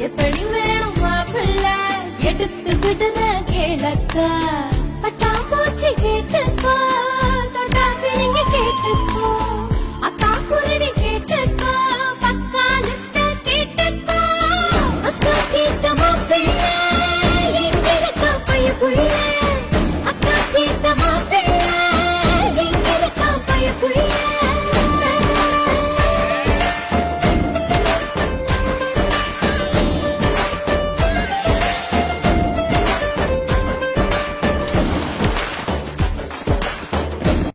எப்படி வேணும் மாப்பிள்ள? எடுத்து விடுத கேளக்கா. பட்டாம்பூச்சி கேட்டு